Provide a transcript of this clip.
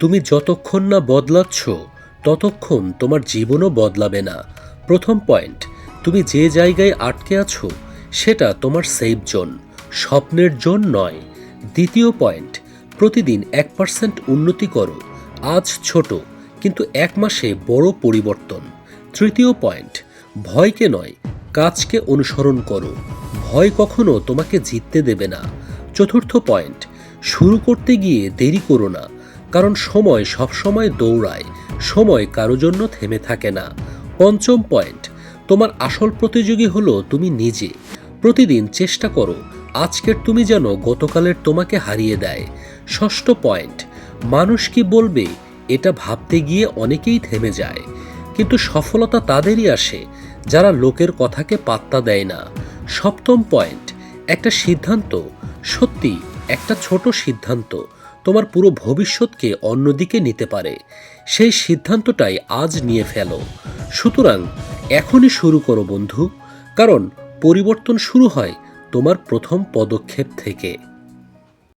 তুমি যতক্ষণ না বদলাচ্ছ, ততক্ষণ তোমার জীবনও বদলাবে না। প্রথম পয়েন্ট, তুমি যে জায়গায় আটকে আছো, সেটা তোমার সেফ জোন স্বপ্নের জোন নয়। দ্বিতীয় পয়েন্ট, প্রতিদিন এক পার্সেন্ট উন্নতি করো, আজ ছোট, কিন্তু এক মাসে বড় পরিবর্তন। তৃতীয় পয়েন্ট, ভয়কে নয়, কাজকে অনুসরণ করো, ভয় কখনো তোমাকে জিততে দেবে না। চতুর্থ পয়েন্ট, শুরু করতে গিয়ে দেরি করো না কারণ সময় সবসময় দৌড়ায়, সময় কারও জন্য থেমে থাকে না। পঞ্চম পয়েন্ট, তোমার আসল প্রতিযোগী হলো তুমি নিজে। প্রতিদিন চেষ্টা করো, আজকের তুমি যেন গতকালের তোমাকে হারিয়ে দেয়। ষষ্ঠ পয়েন্ট, মানুষ কি বলবে, এটা ভাবতে গিয়ে অনেকেই থেমে যায়। কিন্তু সফলতা তাদেরই আসে, যারা লোকের কথাকে পাত্তা দেয় না। সপ্তম পয়েন্ট, একটা সিদ্ধান্ত, সত্যি, একটা ছোট সিদ্ধান্ত। তোমার পুরো ভবিষ্যৎকে অন্যদিকে নিতে পারে। সেই সিদ্ধান্তটাই আজ নিয়ে ফেলো। সুতরাং এখনই শুরু করো বন্ধু, কারণ পরিবর্তন শুরু হয় তোমার প্রথম পদক্ষেপ থেকে।